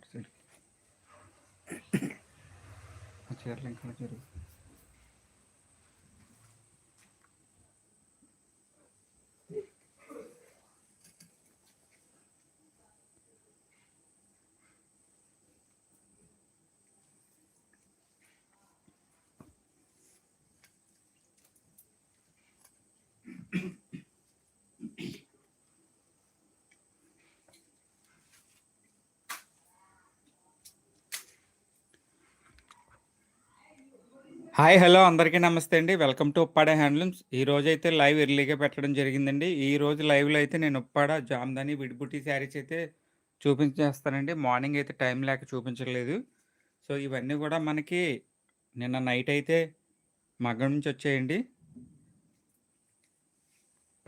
అటు సైడ్ ఆ చీరలు ఇంకా జరుగు హాయ్ హలో అందరికీ నమస్తే అండి. Welcome to Uppada handlooms. ఈ రోజు అయితే లైవ్ ఎర్లీగా పెట్టడం జరిగిందండి. ఈ రోజు లైవ్లో అయితే నేను ఉప్పాడ జామ్దాని విడిబుట్టి శారీస్ అయితే చూపించేస్తానండి. మార్నింగ్ అయితే టైం లేక చూపించలేదు. సో ఇవన్నీ కూడా మనకి నిన్న నైట్ అయితే మగ్గం నుంచి వచ్చాయండి.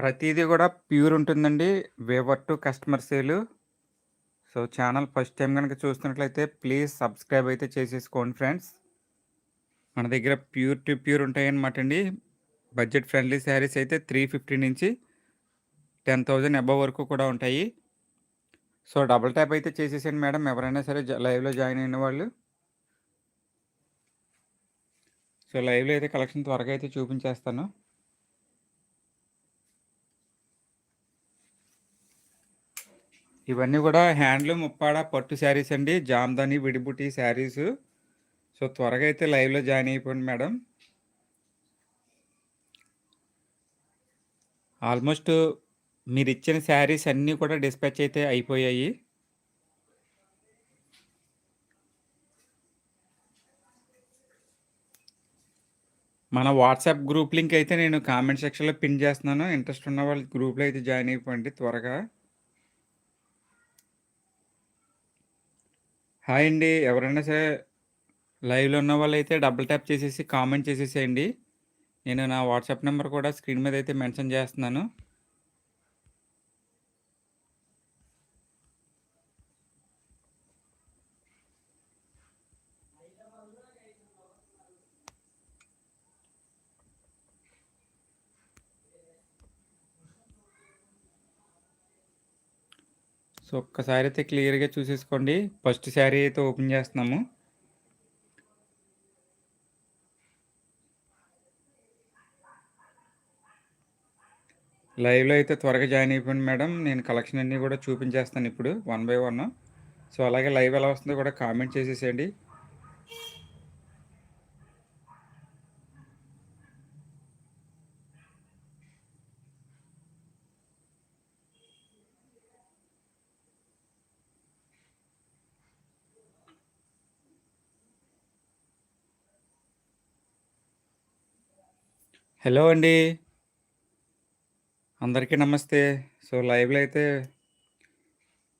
ప్రతిదీ కూడా ప్యూర్ ఉంటుందండి. Weaver to customer sale so channel first time కనుక చూస్తున్నట్లయితే ప్లీజ్ సబ్స్క్రైబ్ అయితే చేసేసుకోండి ఫ్రెండ్స్. మన దగ్గర ప్యూర్ టు ప్యూర్ ఉంటాయన్నమాట అండి. బడ్జెట్ ఫ్రెండ్లీ శారీస్ అయితే త్రీ ఫిఫ్టీ నుంచి టెన్ థౌజండ్ అబవ్ వరకు కూడా ఉంటాయి. సో డబుల్ ట్యాప్ అయితే చేసేసాను మేడం. ఎవరైనా సరే లైవ్లో జాయిన్ అయిన వాళ్ళు. సో లైవ్లో అయితే కలెక్షన్ త్వరగా అయితే చూపించేస్తాను. ఇవన్నీ కూడా హ్యాండ్లూమ్ ఉప్పాడ పట్టు శారీస్ అండి. జామ్దాని విడిబుట్టి శారీస్. సో త్వరగా అయితే లైవ్లో జాయిన్ అయిపోయింది మేడం. ఆల్మోస్ట్ మీరు ఇచ్చిన శారీస్ అన్నీ కూడా డిస్పాచ్ అయితే అయిపోయాయి. మన వాట్సాప్ గ్రూప్ లింక్ అయితే నేను కామెంట్ సెక్షన్లో పిన్ చేస్తున్నాను. ఇంట్రెస్ట్ ఉన్న వాళ్ళు గ్రూప్లో అయితే జాయిన్ అయిపోండి త్వరగా. హాయ్ అండి. ఎవరైనా సరే లైవ్లో ఉన్న వాళ్ళు అయితే డబుల్ ట్యాప్ చేసేసి కామెంట్ చేసేసేయండి. నేను నా వాట్సాప్ నెంబర్ కూడా స్క్రీన్ మీద అయితే మెన్షన్ చేస్తున్నాను. సో ఒక్కసారి అయితే క్లియర్గా చూసేసుకోండి. ఫస్ట్ శారీ అయితే ఓపెన్ చేస్తున్నాము. లైవ్లో అయితే త్వరగా జాయిన్ అయిపోయింది మేడం. నేను కలెక్షన్ అన్నీ కూడా చూపించేస్తాను ఇప్పుడు వన్ బై వన్. సో అలాగే లైవ్ ఎలా వస్తుందో కూడా కామెంట్ చేసేసేయండి. హలో అండి. అందరికీ నమస్తే. సో లైవ్లో అయితే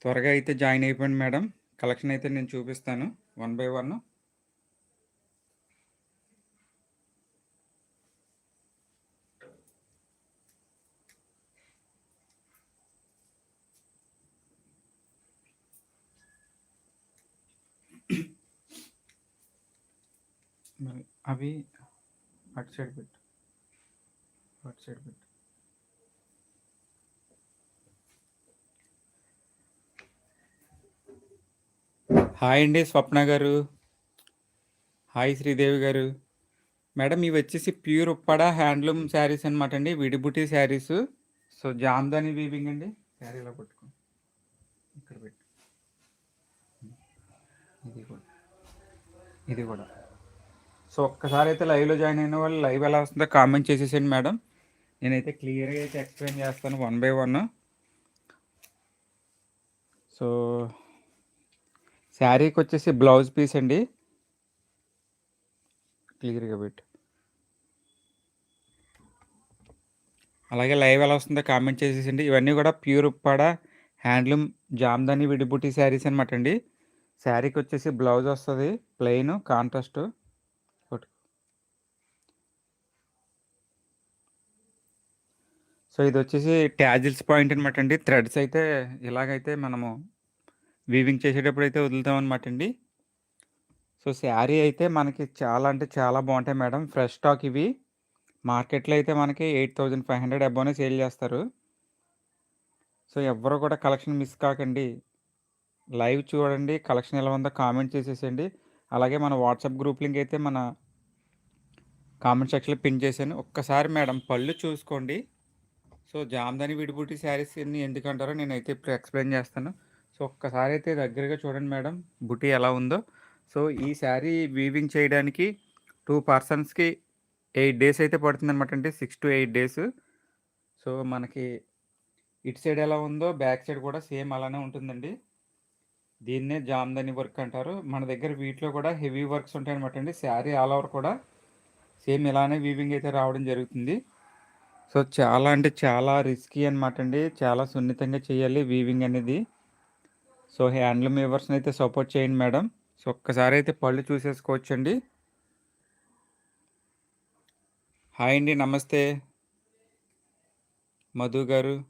త్వరగా అయితే జాయిన్ అయిపోయింది మేడం. కలెక్షన్ అయితే నేను చూపిస్తాను. One by one. అవి అటు సైడ్ పెట్టు. అటు సైడ్ పెట్టు. హాయ్ అండి స్వప్న గారు. హాయ్ శ్రీదేవి గారు. మేడం ఇవి వచ్చేసి ప్యూర్ ఉప్పాడ హ్యాండ్లూమ్ శారీస్ అనమాట అండి విడిబుటి శారీస్. సో జామ్దాని వీవింగ్ అండి. శారీ ఇలా పట్టుకో ఇక్కడ పెట్టు. ఇది కూడా. ఇది కూడా. సో ఒక్కసారి అయితే లైవ్లో జాయిన్ అయిన వాళ్ళు లైవ్ ఎలా వస్తుందో కామెంట్ చేసేసేయండి మేడం. నేనైతే క్లియర్గా అయితే ఎక్స్ప్లెయిన్ చేస్తాను వన్ బై వన్. సో శారీకి వచ్చేసి బ్లౌజ్ పీస్ అండి. క్లియర్గా పెట్టు. అలాగే లైవ్ ఎలా వస్తుందో కామెంట్ చేసేసండి ఇవన్నీ కూడా ప్యూర్ ఉప్పాడ హ్యాండ్లూమ్ జామ్దాని విడిబుట్టి శారీస్ అనమాట అండి. శారీకి వచ్చేసి బ్లౌజ్ వస్తుంది ప్లెయిన్ కాంట్రాస్ట్. సో ఇది వచ్చేసి ట్యాజిల్స్ పాయింట్ అనమాట అండి. థ్రెడ్స్ అయితే ఇలాగైతే మనము వీవింగ్ చేసేటప్పుడు అయితే వదులుతామన్నమాట అండి సో శారీ అయితే మనకి చాలా అంటే చాలా బాగుంటాయి మేడం ఫ్రెష్ స్టాక్ ఇవి మార్కెట్లో అయితే మనకి ఎయిట్ థౌజండ్ ఫైవ్ హండ్రెడ్ అబోనే సేల్ చేస్తారు సో ఎవ్వరు కూడా కలెక్షన్ మిస్ కాకండి లైవ్ చూడండి. కలెక్షన్ ఎలా ఉందో కామెంట్ చేసేసేయండి. అలాగే మన వాట్సాప్ గ్రూప్ లింక్ అయితే మన కామెంట్ సెక్షన్‌లో పిన్ చేశాను. ఒక్కసారి మేడం పళ్ళు చూసుకోండి. సో, జామదాని విడిబుట్టి శారీస్ అన్ని ఎందుకంటారో నేనైతే ఇప్పుడు ఎక్స్‌ప్లెయిన్ చేస్తాను. సో, ఒక్కసారి అయితే దగ్గరగా చూడండి మేడం బుటీ ఎలా ఉందో. సో, ఈ శారీ వీవింగ్ చేయడానికి టూ పర్సన్స్‌కి ఎయిట్ డేస్ అయితే పడుతుందనమాట అండి. 6-8 డేస్. సో, మనకి ఇటు సైడ్ ఎలా ఉందో బ్యాక్ సైడ్ కూడా సేమ్ అలానే ఉంటుందండి. దీన్నే జామ్దని వర్క్ అంటారు. మన దగ్గర వీటిలో కూడా హెవీ వర్క్స్ ఉంటాయనమాట అండి. శారీ ఆల్ ఓవర్ కూడా సేమ్ ఇలానే వీవింగ్ అయితే రావడం జరుగుతుంది. సో, చాలా అంటే చాలా రిస్కీ అనమాట అండి. చాలా సున్నితంగా చేయాలి వీవింగ్ అనేది. సో, హ్యాండ్లూమ్ వ్యూవర్స్ని అయితే సపోర్ట్ చేయండి మేడం. సో, ఒక్కసారి అయితే పళ్ళు చూసేసుకోవచ్చండి. హాయ్ అండి. నమస్తే. మధు గారు.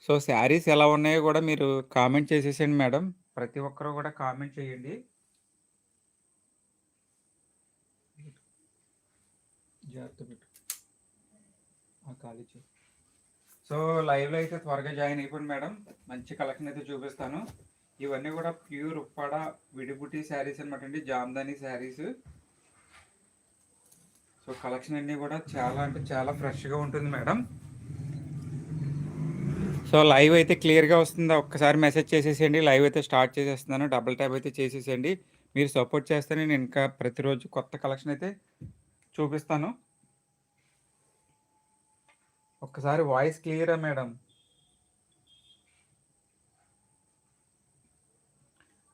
సో, శారీస్ ఎలా ఉన్నాయో కూడా మీరు కామెంట్ చేసేసేయండి మేడం. ప్రతి ఒక్కరూ కూడా కామెంట్ చేయండి. సో, లైవ్‌లో అయితే త్వరగా జాయిన్ అయిపోండి మేడం. మంచి కలెక్షన్ అయితే చూపిస్తాను. ఇవన్నీ కూడా ప్యూర్ ఉప్పాడ విడిబుట్టి శారీస్ అనమాట అండి. జామ్దాని శారీస్. సో, కలెక్షన్ అన్నీ కూడా చాలా అంటే చాలా ఫ్రెష్‌గా ఉంటుంది మేడం. సో, లైవ్ అయితే క్లియర్‌గా వస్తుందా? ఒక్కసారి మెసేజ్ చేసేసేయండి. లైవ్ అయితే స్టార్ట్ చేసేస్తున్నాను. డబుల్ ట్యాప్ అయితే చేసేసేయండి. మీరు సపోర్ట్ చేస్తే నేను ఇంకా ప్రతిరోజు కొత్త కలెక్షన్ అయితే చూపిస్తాను. ఒక్కసారి వాయిస్ క్లియరా మేడం?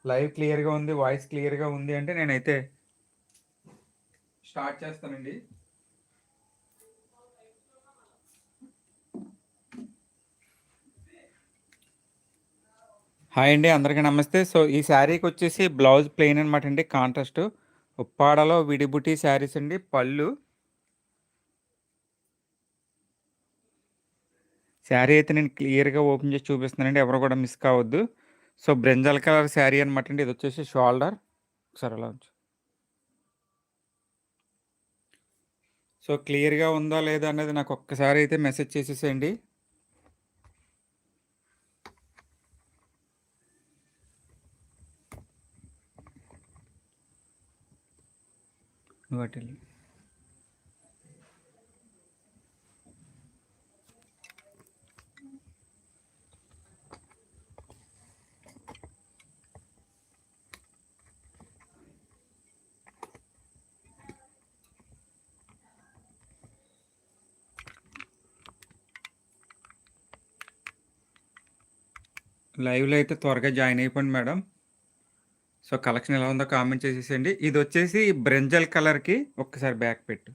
లైవ్ క్లియర్‌గా ఉంది. వాయిస్ క్లియర్‌గా ఉంది అంటే నేనైతే స్టార్ట్ చేస్తానండి. హాయ్ అండి. అందరికీ నమస్తే. సో, ఈ శారీకి వచ్చేసి బ్లౌజ్ ప్లెయిన్ అనమాట అండి. కాంట్రాస్ట్. ఉప్పాడలో విడిబుటి శారీస్ అండి. పళ్ళు శారీ అయితే నేను క్లియర్‌గా ఓపెన్ చేసి చూపిస్తున్నానండి. ఎవరు కూడా మిస్ కావద్దు. సో, బ్రింజాల్ కలర్ శారీ అనమాట అండి. ఇది వచ్చేసి షోల్డర్. ఒకసారి అలా ఉంచు. సో, క్లియర్‌గా ఉందా లేదా అనేది నాకు ఒక్కసారి అయితే మెసేజ్ చేసేసేయండి. నువ్వు లైవ్‌లో అయితే త్వరగా జాయిన్ అయిపోండి మేడం. సో, కలెక్షన్ ఎలా ఉందో కామెంట్ చేసేసేయండి. ఇదొచ్చేసి బ్రింజల్ కలర్‌కి ఒక్కసారి బ్యాక్ పెట్టు.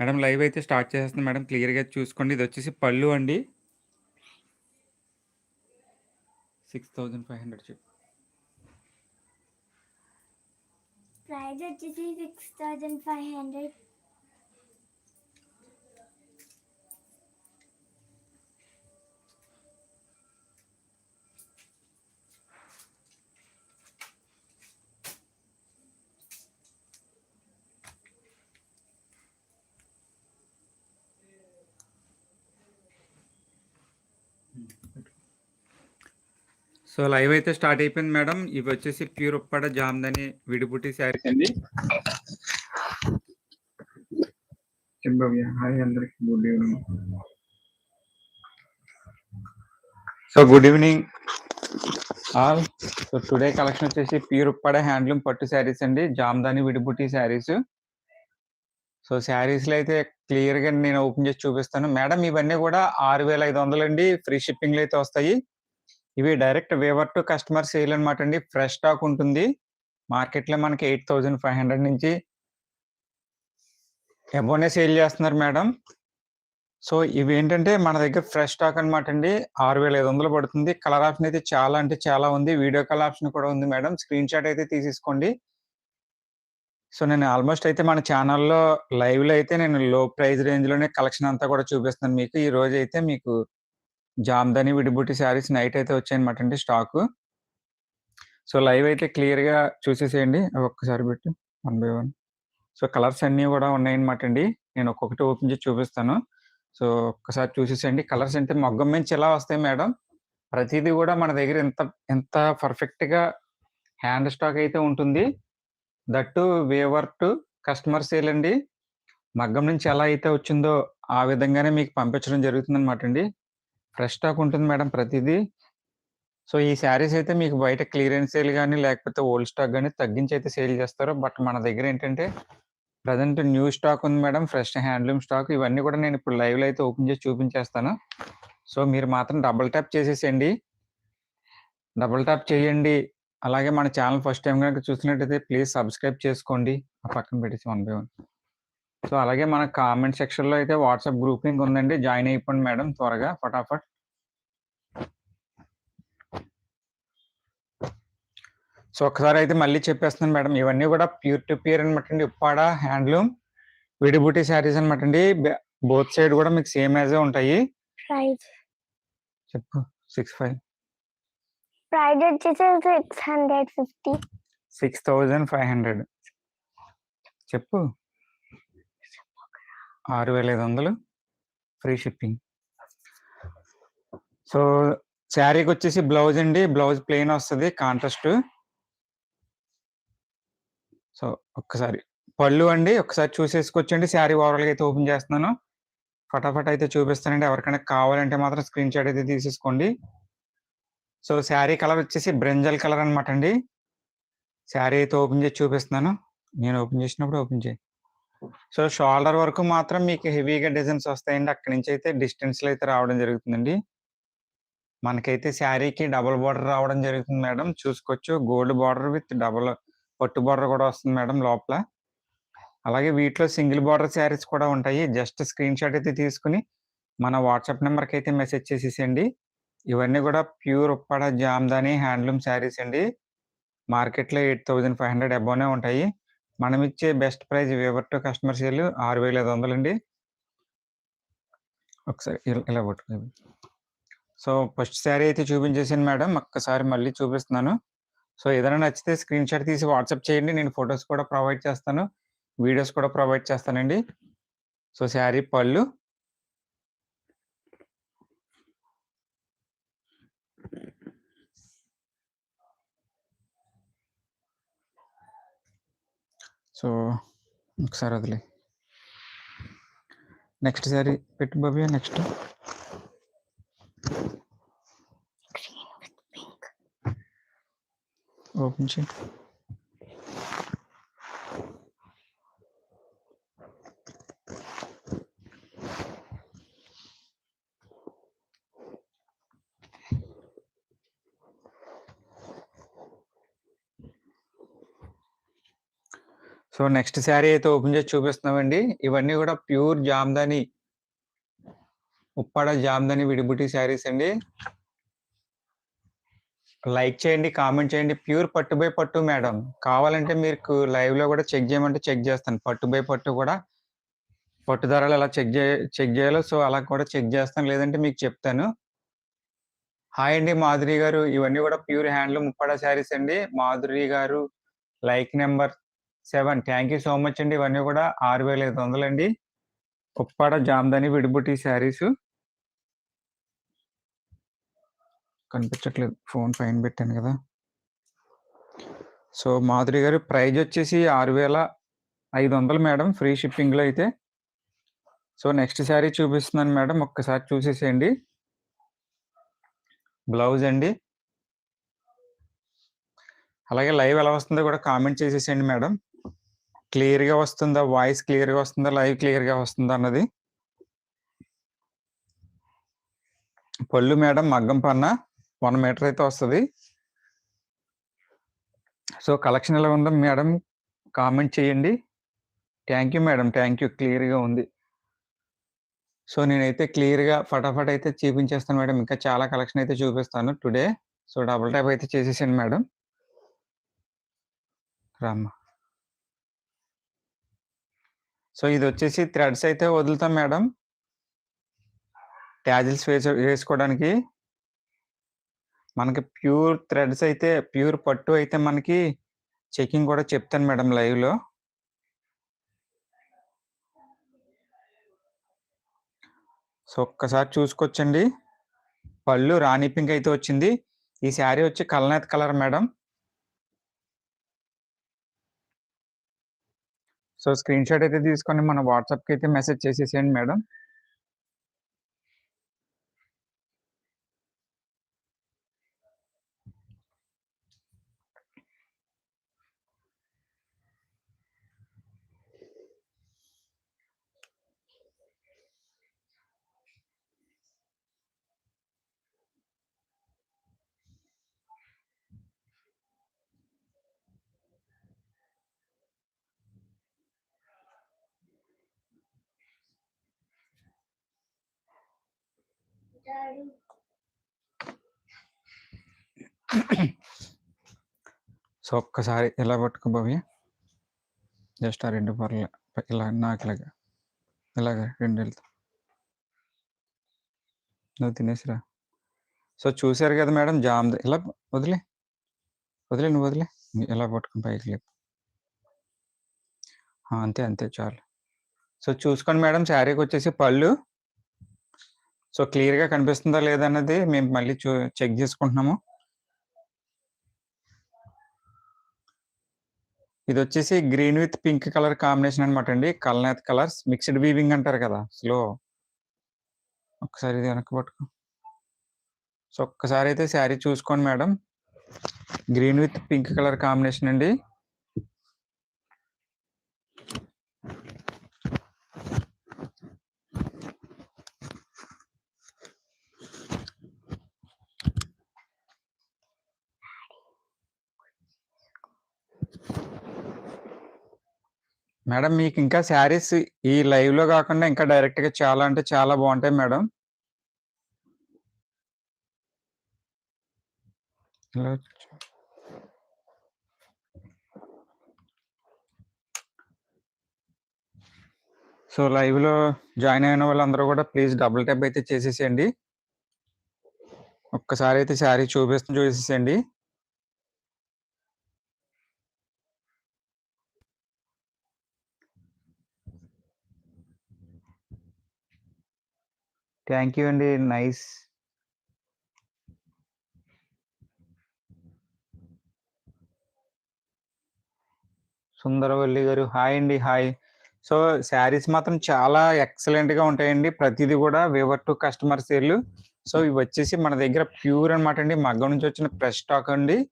మేడం లైవ్ అయితే స్టార్ట్ చేసేస్తుంది మేడం. క్లియర్‌గా చూసుకోండి. ఇది వచ్చేసి పళ్ళు అండి. 6500 చెప్పు. ప్రైజ్ వచ్చేసి 6500 సో, లైవ్ అయితే స్టార్ట్ అయిపోయింది మేడం. ఇవి వచ్చేసి ప్యూర్ ఉప్పాడ జామదాని విడిబుట్టి శారీస్ అండి. సింబవ్య హాయ్ అందరికి good evening. So, good evening all. So, today collection వచ్చేసి ప్యూర్ ఉప్పాడ హ్యాండ్లూమ్ పట్టు శారీస్ అండి. జామదాని విడిబుట్టి శారీస్. సో, శారీస్‌లో అయితే క్లియర్‌గా నేను ఓపెన్ చేసి చూపిస్తాను. మేడం ఇవన్నీ కూడా 6500 అండి. ఫ్రీ షిప్పింగ్‌లో అయితే వస్తాయి. ఇవి direct weaver to customer sale అనమాట అండి. ఫ్రెష్ స్టాక్ ఉంటుంది. మార్కెట్‌లో మనకి 8500 నుంచి అబోనే సేల్ చేస్తున్నారు మేడం. సో, ఇవి ఏంటంటే మన దగ్గర ఫ్రెష్ స్టాక్ అనమాట అండి. 6500 పడుతుంది. కలర్ ఆప్షన్ అయితే చాలా అంటే చాలా ఉంది. వీడియో కాల్ ఆప్షన్ కూడా ఉంది మేడం. స్క్రీన్ షాట్ అయితే తీసేసుకోండి. సో, నేను ఆల్మోస్ట్ అయితే మన ఛానల్లో లైవ్‌లో అయితే నేను లో ప్రైస్ రేంజ్‌లోనే కలెక్షన్ అంతా కూడా చూపిస్తున్నాను మీకు. ఈ రోజు అయితే మీకు జామ్దని విడిబుట్టి శారీస్ నైట్ అయితే వచ్చాయన్నమాట అండి స్టాకు. సో, లైవ్ అయితే క్లియర్‌గా చూసేసేయండి. ఒక్కసారి పెట్టి one by one. So, colours అన్నీ కూడా ఉన్నాయన్నమాట అండి. నేను ఒక్కొక్కటి ఓపెన్ చేసి చూపిస్తాను. సో, ఒక్కసారి చూసేసేయండి. కలర్స్ అంటే మగ్గం మించి ఇలా వస్తాయి మేడం. ప్రతిదీ కూడా మన దగ్గర ఎంత ఎంత పర్ఫెక్ట్‌గా హ్యాండ్ స్టాక్ అయితే ఉంటుంది. That to weaver to customer sale అండి. మగ్గం నుంచి ఎలా అయితే వచ్చిందో ఆ విధంగానే మీకు పంపించడం జరుగుతుందనమాట అండి. ఫ్రెష్ స్టాక్ ఉంటుంది మేడం ప్రతిదీ. సో, ఈ శారీస్ అయితే మీకు బయట క్లియరెన్స్ సేల్ కానీ లేకపోతే ఓల్డ్ స్టాక్ కానీ తగ్గించి అయితే సేల్ చేస్తారు. బట్ మన దగ్గర ఏంటంటే ప్రజెంట్ న్యూ స్టాక్ ఉంది మేడం. ఫ్రెష్ హ్యాండ్లూమ్ స్టాక్ ఇవన్నీ కూడా నేను ఇప్పుడు లైవ్‌లో అయితే ఓపెన్ చేసి చూపించేస్తాను. సో, మీరు మాత్రం డబుల్ ట్యాప్ చేసేసేయండి. డబుల్ ట్యాప్ చేయండి. అలాగే మన ఛానల్ ఫస్ట్ టైమ్ గనుక చూస్తున్నట్టయితే ప్లీజ్ సబ్స్క్రైబ్ చేసుకోండి. ఆ పక్కన పెట్టేసి వన్ బై వన్. సో, అలాగే మన కామెంట్ సెక్షన్‌లో అయితే వాట్సాప్ గ్రూప్ లింక్ ఉందండి. జాయిన్ అయిపోండి మేడం త్వరగా ఫటాఫట్. సో, ఒక్కసారి అయితే మళ్ళీ చెప్పేస్తున్నాను మేడం. ఇవన్నీ కూడా ప్యూర్ టు ప్యూర్ అనమాట అండి. ఉప్పాడ హ్యాండ్లూమ్ విడిబూటీ శారీస్ అనమాట అండి. బోత్ సైడ్ కూడా మీకు సేమ్ యాజే ఉంటాయి. Packet six hundred fifty six thousand five hundred చెప్పు. 6500 ఫ్రీ షిప్పింగ్. సో, శారీకి వచ్చేసి బ్లౌజ్ అండి. బ్లౌజ్ ప్లెయిన్ వస్తుంది కాంట్రాస్ట్. సో, ఒక్కసారి పళ్ళు అండి. ఒకసారి చూసేసుకోవచ్చండి. శారీ ఓవరాల్‌గా అయితే ఓపెన్ చేస్తున్నాను. ఫటాఫట్ అయితే చూపిస్తానండి. ఎవరికైనా కావాలంటే మాత్రం స్క్రీన్ షాట్ అయితే తీసేసుకోండి. సో, శారీ కలర్ వచ్చేసి బ్రింజల్ కలర్ అనమాట అండి. శారీ అయితే ఓపెన్ చేసి చూపిస్తున్నాను. నేను ఓపెన్ చేసినప్పుడు ఓపెన్ చేయి. సో, షోల్డర్ వరకు మాత్రం మీకు హెవీగా డిజైన్స్ వస్తాయండి. అక్కడి నుంచి అయితే డిస్టెన్స్‌లో అయితే రావడం జరుగుతుందండి. మనకైతే శారీకి డబుల్ బోర్డర్ రావడం జరుగుతుంది మేడం. చూసుకోవచ్చు. గోల్డ్ బార్డర్ విత్ డబుల్ పట్టు బోర్డర్ కూడా వస్తుంది మేడం లోపల. అలాగే వీటిలో సింగిల్ బార్డర్ శారీస్ కూడా ఉంటాయి. జస్ట్ స్క్రీన్ షాట్ అయితే తీసుకొని మన వాట్సాప్ నెంబర్కి అయితే మెసేజ్ చేసేసేయండి. ఇవన్నీ కూడా ప్యూర్ ఉప్పాడ జామ్దాని హ్యాండ్లూమ్ శారీస్ అండి. మార్కెట్‌లో ఎయిట్ థౌజండ్ ఫైవ్ హండ్రెడ్ అబోనే ఉంటాయి. మనం ఇచ్చే best price weaver to customer sale 6500 అండి. ఒకసారి ఇలా పట్టుకో. సో, ఫస్ట్ శారీ అయితే చూపించేసాను మేడం. ఒక్కసారి మళ్ళీ చూపిస్తున్నాను. సో, ఏదైనా నచ్చితే స్క్రీన్ షాట్ తీసి వాట్సాప్ చేయండి. నేను ఫోటోస్ కూడా ప్రొవైడ్ చేస్తాను. వీడియోస్ కూడా ప్రొవైడ్ చేస్తానండి. సో, శారీ పళ్ళు. సో, ఒకసారి వదిలేయి. నెక్స్ట్ శారీ పెట్టు Bhavya next. Green with pink. Open చెయి. సో, నెక్స్ట్ శారీ అయితే ఓపెన్ చేసి చూపిస్తున్నామండి. ఇవన్నీ కూడా ప్యూర్ జామ్దాని ఉప్పాడ జామ్దాని విడిబుటి శారీస్ అండి. లైక్ చేయండి. కామెంట్ చేయండి. ప్యూర్ పట్టు బై పట్టు మేడం. కావాలంటే మీకు లైవ్‌లో కూడా చెక్ చేయమంటే చెక్ చేస్తాను. పట్టు బై పట్టు కూడా పట్టు ధరలు ఎలా చెక్ జే చెక్ చేయాలో సో, అలా కూడా చెక్ చేస్తాను. లేదంటే మీకు చెప్తాను. హాయ్ అండి మాధురి గారు. ఇవన్నీ కూడా ప్యూర్ హ్యాండ్లూమ్ ఉప్పాడ శారీస్ అండి. Madhuri garu like number seven thank you so much అండి. ఇవన్నీ కూడా 6500 అండి. ఉప్పాడ జామ్దని విడిబుట్టి శారీస్. కనిపించట్లేదు. ఫోన్ పైన పెట్టాను కదా! సో, మాధురి గారు ప్రైజ్ వచ్చేసి 6500 మేడం ఫ్రీ షిప్పింగ్‌లో అయితే. సో, నెక్స్ట్ శారీ చూపిస్తున్నాను మేడం. ఒక్కసారి చూసేసేయండి. బ్లౌజ్ అండి. అలాగే లైవ్ ఎలా వస్తుందో కూడా కామెంట్ చేసేసేయండి మేడం. క్లియర్‌గా వస్తుందా? వాయిస్ క్లియర్‌గా వస్తుందా? లైవ్ క్లియర్‌గా వస్తుందా అన్నది. పళ్ళు మేడం మగ్గం పన్న వన్ మీటర్ అయితే వస్తుంది సో, కలెక్షన్ ఎలా ఉందో మేడం కామెంట్ చేయండి. Thank you madam. Thank you. క్లియర్‌గా ఉంది. సో, నేనైతే క్లియర్‌గా ఫటాఫట్ అయితే చూపించేస్తాను మేడం. ఇంకా చాలా కలెక్షన్ అయితే చూపిస్తాను టుడే. సో, డబుల్ ట్యాప్ అయితే చేసేసాను మేడం. రామ్మా. సో, ఇది వచ్చేసి థ్రెడ్స్ అయితే వదులుతాం మేడం. టాజిల్స్ వేసే వేసుకోవడానికి. మనకి ప్యూర్ థ్రెడ్స్ అయితే ప్యూర్ పట్టు అయితే మనకి చెకింగ్ కూడా చెప్తాను మేడం లైవ్‌లో. సో, ఒక్కసారి చూసుకోవచ్చండి. పళ్ళు రాణి పింక్ అయితే వచ్చింది. ఈ శారీ వచ్చి కల్నేత colour madam. So, screenshot అయితే తీసుకొని మన వాట్సాప్‌కి అయితే మెసేజ్ చేసేసేయండి మేడం. సో, ఒక్కసారి ఇలా పట్టుకో భవ్య. జస్ట్ ఆ 2 పర్లే ఇలా నాకిలాగా. ఇలాగా 2 ఎళ్తా. నువ్వు తినేసిరా. సో, చూసారు కదా మేడం జామ్ ఇలా వదిలే వదిలే నువ్వు వదిలే ఇలా పట్టుకుని పైకి లేపు. అంతే అంతే చాలు. సో, చూసుకోండి మేడం శారీకొచ్చేసి పళ్ళు. సో, క్లియర్‌గా కనిపిస్తుందా లేదా అన్నది మేము మళ్ళీ చూ చెక్ చేసుకుంటున్నాము. ఇది వచ్చేసి green with pink colour combination అనమాట అండి. కల్నేత కలర్స్ మిక్స్డ్ వీవింగ్ అంటారు కదా! స్లో. ఒకసారి ఇది వెనక్కి పట్టుకో. సో, ఒక్కసారి అయితే శారీ చూసుకోండి madam. Green with pink colour combination అండి. మేడం మీకు ఇంకా శారీస్ ఈ లైవ్‌లో కాకుండా ఇంకా డైరెక్ట్‌గా చాలా అంటే చాలా బాగుంటాయి మేడం. సో, లైవ్‌లో జాయిన్ అయిన వాళ్ళందరూ కూడా ప్లీజ్ డబుల్ ట్యాప్ అయితే చేసేసేయండి. ఒక్కసారి అయితే శారీ చూపిస్తూ చూసేసేయండి. థ్యాంక్ యూ అండి. నైస్. సుందరవల్లి గారు హాయ్ అండి. హాయ్. సో, శారీస్ మాత్రం చాలా ఎక్సలెంట్‌గా ఉంటాయండి. ప్రతిదీ కూడా weaver to customer sale. So, ఇవి వచ్చేసి మన దగ్గర ప్యూర్ అనమాట అండి. మగ్గం నుంచి వచ్చిన ఫ్రెష్ స్టాక్ అండి.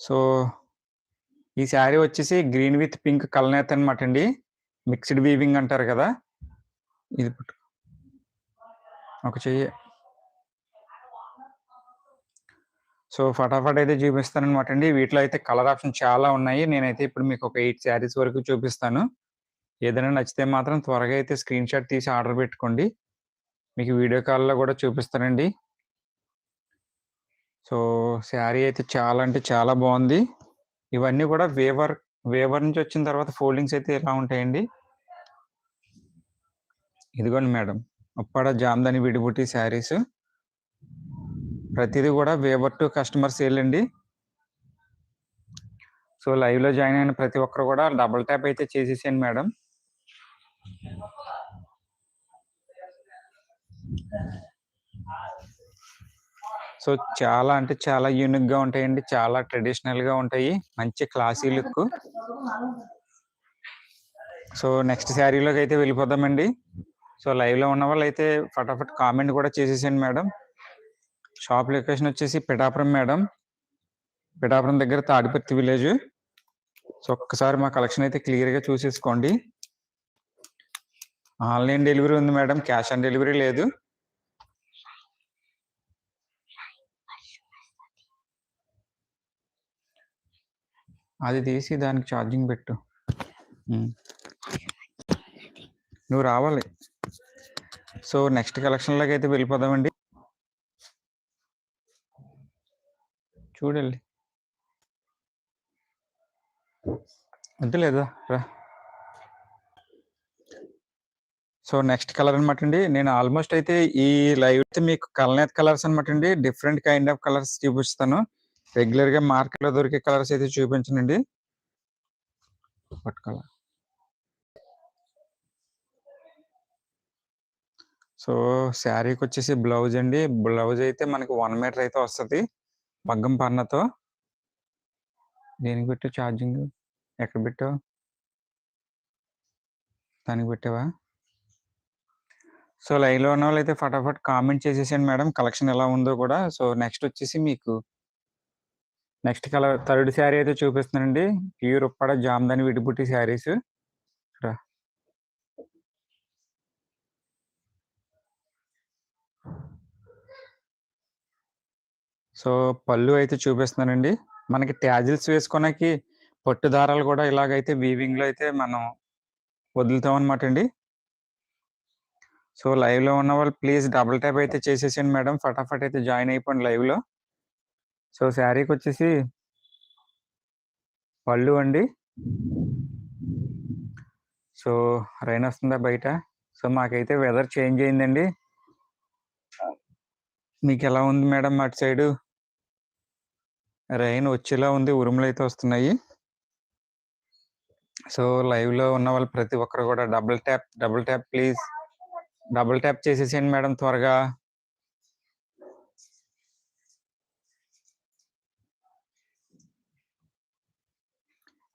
సో, ఈ శారీ వచ్చేసి గ్రీన్ విత్ పింక్ కలనేత అనమాట అండి. మిక్స్డ్ వీవింగ్ అంటారు కదా! ఇది ఒక చెయ్యి. సో, ఫటాఫట్ అయితే చూపిస్తాననమాట అండి. వీటిలో అయితే కలర్ ఆప్షన్ చాలా ఉన్నాయి. నేనైతే ఇప్పుడు మీకు ఒక ఎయిట్ శారీస్ వరకు చూపిస్తాను. ఏదైనా నచ్చితే మాత్రం త్వరగా అయితే స్క్రీన్ షాట్ తీసి ఆర్డర్ పెట్టుకోండి. మీకు వీడియో కాల్‌లో కూడా చూపిస్తానండి. సో, శారీ అయితే చాలా అంటే చాలా బాగుంది ఇవన్నీ కూడా వేవర్ వేవర్ నుంచి వచ్చిన తర్వాత ఫోల్డింగ్స్ అయితే ఇలా ఉంటాయండి. ఇదిగోండి మేడం. ఉప్పాడ జామ్దని విడిబుట్టి శారీస్. ప్రతిదీ కూడా వేవర్ టు కస్టమర్ సేల్ అండి. సో, లైవ్‌లో జాయిన్ అయిన ప్రతి ఒక్కరు కూడా డబుల్ ట్యాప్ అయితే చేసేసేయండి మేడం. సో, చాలా అంటే చాలా యూనిక్‌గా ఉంటాయండి. చాలా ట్రెడిషనల్‌గా ఉంటాయి. మంచి క్లాసీ లుక్. సో, నెక్స్ట్ శారీలోకి అయితే వెళ్ళిపోదామండి. సో, లైవ్‌లో ఉన్న వాళ్ళైతే ఫటాఫట్ కామెంట్ కూడా చేసేసేయండి మేడం. షాప్ లొకేషన్ వచ్చేసి పిఠాపురం మేడం. పిఠాపురం దగ్గర తాడిపర్తి విలేజ్. సో, ఒక్కసారి మా కలెక్షన్ అయితే క్లియర్‌గా చూసేసుకోండి. ఆన్‌లైన్ డెలివరీ ఉంది మేడం. క్యాష్ ఆన్ డెలివరీ లేదు. అది తీసి దానికి ఛార్జింగ్ పెట్టు. నువ్వు రావాలి. సో, నెక్స్ట్ కలెక్షన్‌లోకైతే వెళ్ళిపోదామండి. చూడెళ్ళి. వద్దులే దా రా. సో, నెక్స్ట్ కలర్ అనమాట అండి. నేను ఆల్మోస్ట్ అయితే ఈ లైవ్ అయితే మీకు కల్నేత కలర్స్ అనమాట అండి. డిఫరెంట్ కైండ్ ఆఫ్ కలర్స్ చూపిస్తాను. రెగ్యులర్‌గా మార్కెట్‌లో దొరికే కలర్స్ అయితే చూపించనండి. పట్టుకోవాలి సో శారీకి వచ్చేసి బ్లౌజ్ అండి బ్లౌజ్ అయితే మనకి వన్ మీటర్ అయితే వస్తుంది. మగ్గం పన్నతో దేనికి పెట్టావు ఛార్జింగ్? ఎక్కడ పెట్టావు? దానికి పెట్టావా? సో లైవ్లో ఉన్న వాళ్ళు అయితే ఫటాఫట్ కామెంట్ చేసేసాను మేడం. కలెక్షన్ ఎలా ఉందో కూడా. సో నెక్స్ట్ వచ్చేసి మీకు నెక్స్ట్ కలర్ థర్డ్ శారీ అయితే చూపిస్తున్నానండి. ప్యూర్ ఉప్పాడ జామ్దాని విడిబుట్టి శారీస్. సో పళ్ళు అయితే చూపిస్తున్నానండి. మనకి ట్యాజిల్స్ వేసుకోనకి పట్టు దారాలు కూడా ఇలాగైతే వీవింగ్లో అయితే మనం వదులుతాం అనమాట అండి. సో లైవ్లో ఉన్న వాళ్ళు ప్లీజ్ డబుల్ ట్యాప్ అయితే చేసేసాను మేడం. ఫటాఫట్ అయితే జాయిన్ అయిపోండి లైవ్లో సో శారీకి వచ్చేసి పళ్ళు అండి. సో రైన్ వస్తుందా బయట? సో మాకైతే వెదర్ చేంజ్ అయిందండి మీకు ఎలా ఉంది మేడం అటు సైడు? రైన్ వచ్చేలా ఉంది ఉరుములు అయితే వస్తున్నాయి. సో లైవ్లో ఉన్న వాళ్ళు ప్రతి ఒక్కరు కూడా double tap double tap please. Double tap చేసేసేయండి మేడం త్వరగా.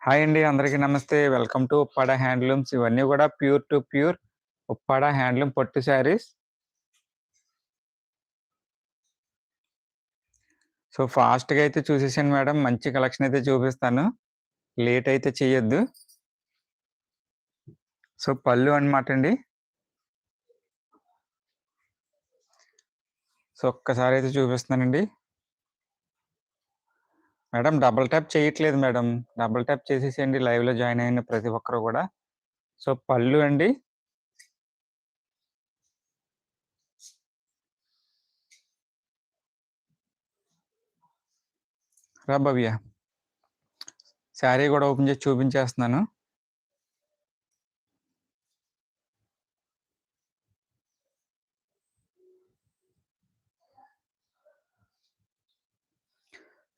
హాయ్ అండి అందరికీ నమస్తే. Welcome to Uppada handlooms. ఇవన్నీ కూడా pure to pure Uppada handloom పట్టు శారీస్. సో ఫాస్ట్గా అయితే చూసేసాను మేడం. మంచి కలెక్షన్ అయితే చూపిస్తాను. లేట్ అయితే చేయొద్దు సో పళ్ళు అనమాట అండి. సో ఒక్కసారి అయితే చూపిస్తానండి మేడం డబుల్ ట్యాప్ చేయట్లేదు మేడం. డబుల్ ట్యాప్ చేసేసేయండి లైవ్లో జాయిన్ అయిన ప్రతి ఒక్కరు కూడా. సో పళ్ళు అండి. రా భవ్య. శారీ కూడా ఓపెన్ చేసి చూపించేస్తున్నాను.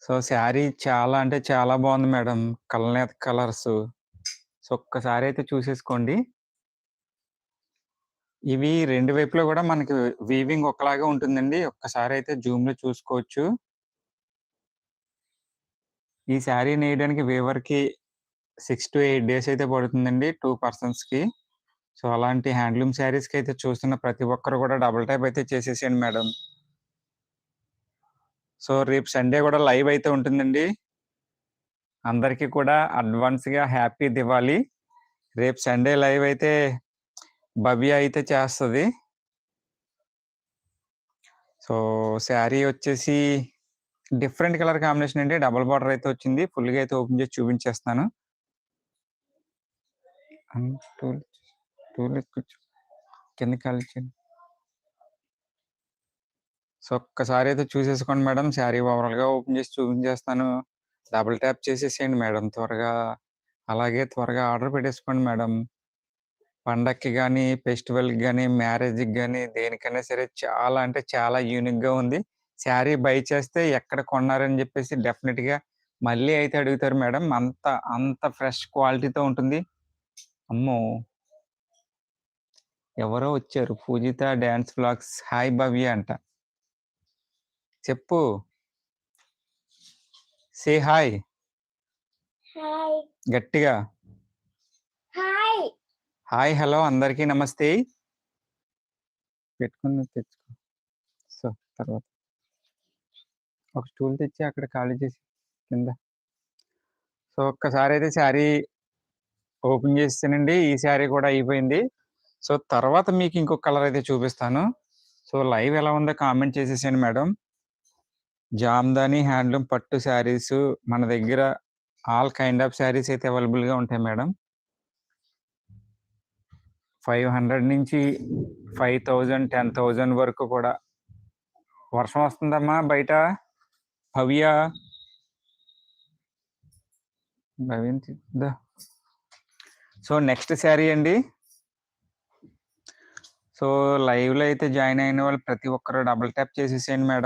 సో శారీ చాలా అంటే చాలా బాగుంది మేడం. కలనేత కలర్స్. సో ఒక్కసారి అయితే చూసేసుకోండి. ఇవి రెండు వైపులో కూడా మనకి వీవింగ్ ఒకలాగా ఉంటుందండి. ఒక్కసారి అయితే జూమ్లో చూసుకోవచ్చు. ఈ శారీ నేయడానికి వేవర్కి సిక్స్ టు ఎయిట్ డేస్ అయితే పడుతుందండి టూ పర్సన్స్కి సో అలాంటి హ్యాండ్లూమ్ శారీస్కి అయితే చూస్తున్న ప్రతి ఒక్కరు కూడా డబుల్ టైప్ అయితే చేసేసేయండి మేడం. సో రేపు సండే కూడా లైవ్ అయితే ఉంటుందండి. అందరికీ కూడా అడ్వాన్స్గా హ్యాపీ దివాలి రేపు సండే లైవ్ అయితే భవ్య అయితే చేస్తుంది. సో శారీ వచ్చేసి డిఫరెంట్ కలర్ కాంబినేషన్ అండి. డబల్ బార్డర్ అయితే వచ్చింది. ఫుల్గా అయితే ఓపెన్ చేసి చూపించేస్తాను కింద కాల్చండి సో ఒక్కసారి అయితే చూసేసుకోండి మేడం. శారీ ఓవరాల్గా ఓపెన్ చేసి చూపించేస్తాను. డబుల్ ట్యాప్ చేసేసేయండి మేడం. త్వరగా అలాగే త్వరగా ఆర్డర్ పెట్టేసుకోండి మేడం. పండక్కి కానీ ఫెస్టివల్కి కానీ మ్యారేజ్కి కానీ దేనికైనా సరే చాలా అంటే చాలా యూనిక్గా ఉంది. శారీ బై చేస్తే ఎక్కడ కొన్నారని చెప్పేసి డెఫినెట్గా మళ్ళీ అయితే అడుగుతారు మేడం. అంత అంత ఫ్రెష్ క్వాలిటీతో ఉంటుంది. అమ్మో! ఎవరో వచ్చారు. Pujitha dance blogs. Hi Bhavya అంట. చెప్పు. సే హాయ్ హాయ్ గట్టిగా. హాయ్ హాయ్ హలో అందరికీ నమస్తే. పెట్టుకుని తెచ్చుకో. సో తర్వాత. ఒక స్టూల్ తెచ్చి అక్కడ ఖాళీ చేసి కింద. సో ఒక్కసారి అయితే శారీ ఓపెన్ చేస్తానండి ఈ శారీ కూడా అయిపోయింది. సో తర్వాత మీకు ఇంకొక కలర్ అయితే చూపిస్తాను. సో లైవ్ ఎలా ఉందో కామెంట్ చేసేసాను మేడం. జామ్దాని హ్యాండ్లూమ్ పట్టు శారీస్ మన దగ్గర ఆల్ కైండ్ ఆఫ్ శారీస్ అయితే అవైలబుల్గా ఉంటాయి మేడం. ఫైవ్ హండ్రెడ్ నుంచి ఫైవ్ థౌజండ్ టెన్ థౌజండ్ వరకు కూడా. వర్షం వస్తుందమ్మా బయట? భవ్య సో నెక్స్ట్ శారీ అండి. సో లైవ్లో అయితే జాయిన్ అయిన వాళ్ళు ప్రతి ఒక్కరు డబుల్ ట్యాప్ చేసేసేయండి మేడం.